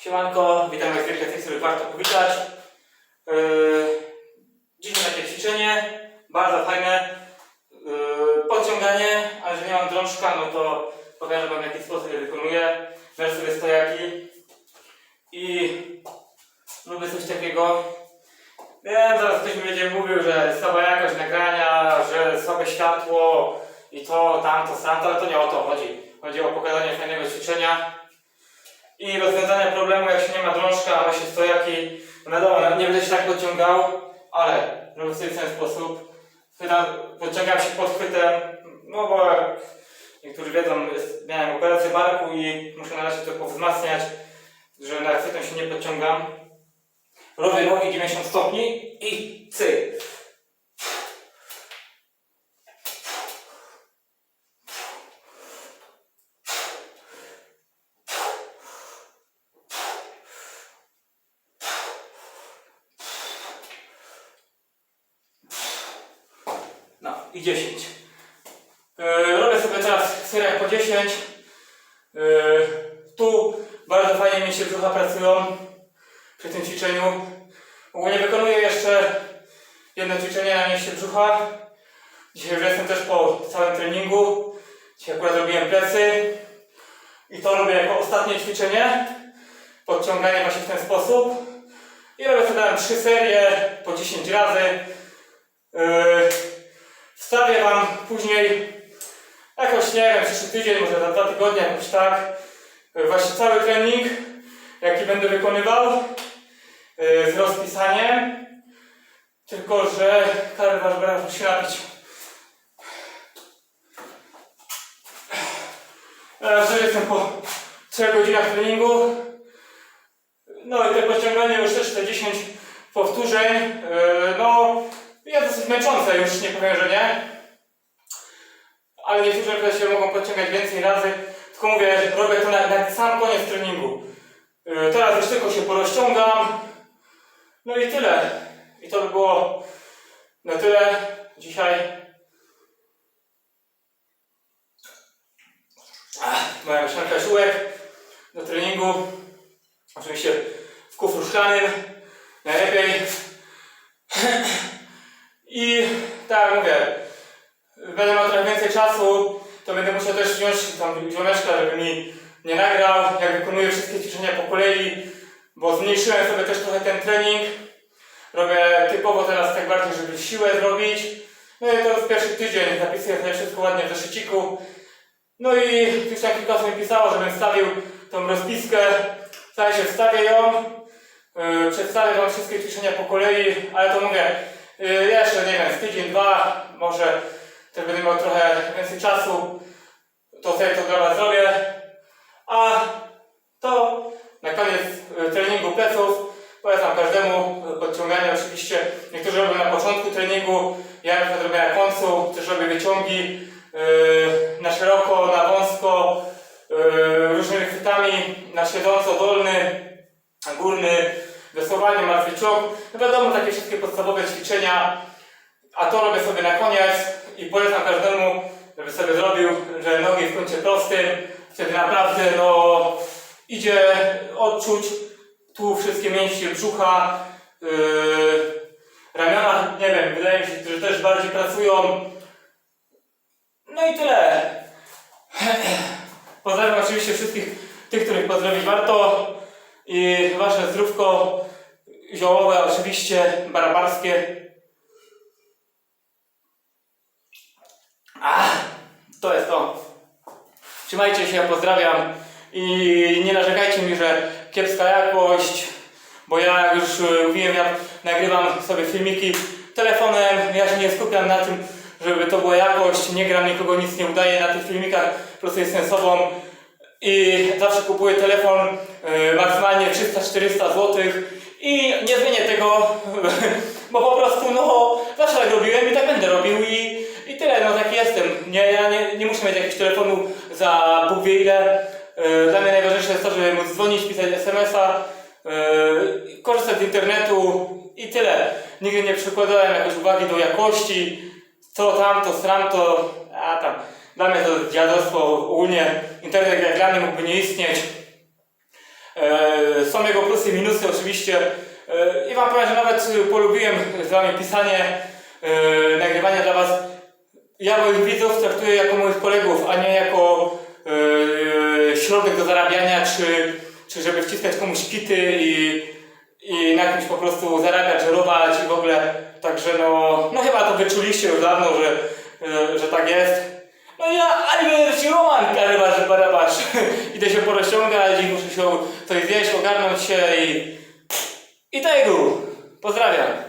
Siemanko, witam jak zwykle z tej strony warto powitać. Yy, dzisiaj takie ćwiczenie, bardzo fajne. Yy, podciąganie, ale że nie mam drążka, no to pokażę wam w jaki sposób je wykonuję. Weź sobie stojaki i lubię coś takiego. Wiem, zaraz ktoś mi będzie mówił, że słaba jakość nagrania, że słabe światło i to, tamto, tamto, ale to nie o to chodzi. Chodzi o pokazanie fajnego ćwiczenia i rozwiązania problemu, jak się nie ma drążka, ma się stojaki. No wiadomo, nie będę się tak podciągał, ale robię sobie w ten sposób. Podciągam się pod chwytem, no bo jak niektórzy wiedzą, miałem operację barku i muszę na razie to powzmacniać, że na chwytem się nie podciągam. Robię nogi 90 stopni i cyk. No i 10. Yy, robię sobie teraz w seriach po 10. Yy, tu bardzo fajnie mi się brzucha pracują przy tym ćwiczeniu. Ogólnie wykonuję jeszcze jedno ćwiczenie na mieście brzucha. Dzisiaj już jestem też po całym treningu. Dzisiaj akurat robiłem plecy. I to robię jako ostatnie ćwiczenie. Podciąganie właśnie w ten sposób. I robię sobie tam trzy serie po 10 razy. Yy, Wstawię Wam później, jakoś nie wiem, przyszły tydzień, może za dwa tygodnie, jakoś tak, yy, właśnie cały trening, jaki będę wykonywał yy, z rozpisaniem. Tylko, że Karol Wasz brak musi napić. Teraz już jestem po 3 godzinach treningu. No i te podciąganie już te 10 powtórzeń. Yy, no, jest męczące, już nie powiem, że nie. Ale niektórzy się mogą podciągać więcej razy. Tylko mówię, robię to na, na sam koniec treningu. Yy, teraz już tylko się porozciągam. No i tyle. I to by było na tyle dzisiaj. Ach, moja mieszanka do treningu. Oczywiście w kufru szklanym. Najlepiej. I tak jak mówię, będę miał trochę więcej czasu, to będę musiał też wziąć tam żoneczka, żeby mi nie nagrał, jak wykonuję wszystkie ćwiczenia po kolei, bo zmniejszyłem sobie też trochę ten trening. Robię typowo teraz tak bardziej, żeby siłę zrobić. No i to jest pierwszy tydzień, zapisuję sobie wszystko ładnie w zeszyciku. No i już tam kilka osób mi pisało, żebym wstawił tą rozpiskę. Staję się wstawię ją. Yy, przedstawię Wam wszystkie ćwiczenia po kolei, ale to mówię, jeszcze nie wiem, z tydzień, dwa, może też będę miał trochę więcej czasu, to sobie to dla Was zrobię. A to na koniec yy, treningu pleców polecam każdemu podciąganie oczywiście. Niektórzy robią na początku treningu, ja na przykład robię na końcu, też robię wyciągi yy, na szeroko, na wąsko, yy, różnymi chwytami, na siedząco, dolny, górny, wesowanie, martwy ciąg. No wiadomo, takie wszystkie podstawowe ćwiczenia, a to robię sobie na koniec i polecam każdemu, żeby sobie zrobił, że nogi w kącie prostym, wtedy naprawdę no idzie odczuć tu wszystkie mięśnie brzucha, yy, ramiona, nie wiem, wydaje mi się, że też bardziej pracują. No i tyle. Pozdrawiam oczywiście wszystkich tych, których pozdrowić warto. I wasze zdrówko ziołowe, oczywiście barabarskie. A, to jest to. Trzymajcie się, pozdrawiam. I nie narzekajcie mi, że kiepska jakość, bo ja już y, mówiłem, ja nagrywam sobie filmiki telefonem, ja się nie skupiam na tym, żeby to była jakość, nie gram nikogo, nic nie udaje na tych filmikach, po prostu jestem sobą i zawsze kupuję telefon y, maksymalnie 300-400 zł i nie zmienię tego, bo po prostu no zawsze tak robiłem i tak będę robił i, i tyle, no taki jestem. Nie, ja nie, nie muszę mieć jakiegoś telefonu za Bóg wie ile. Y, Dla mnie najważniejsze jest to, żeby móc dzwonić, pisać SMS-a, y, korzystać z internetu i tyle. Nigdy nie przykładałem jakoś uwagi do jakości, co tamto, stramto, a tam. Dla mnie to dziadostwo ogólnie, internet jak dla mnie mógłby nie istnieć. E, są jego plusy i minusy oczywiście. E, I wam powiem, że nawet polubiłem z wami pisanie, e, nagrywanie dla was. Ja moich widzów traktuję jako moich kolegów, a nie jako środek do zarabiania, czy, czy żeby wciskać komuś kity i, i na kimś po prostu zarabiać, żerować i w ogóle. Także no, no chyba to wyczuliście już dawno, że, że tak jest. No ja, ale się Roman karybasz, barabasz. Idę się porozciągać i muszę się coś zjeść, ogarnąć się i... I tego. Pozdrawiam.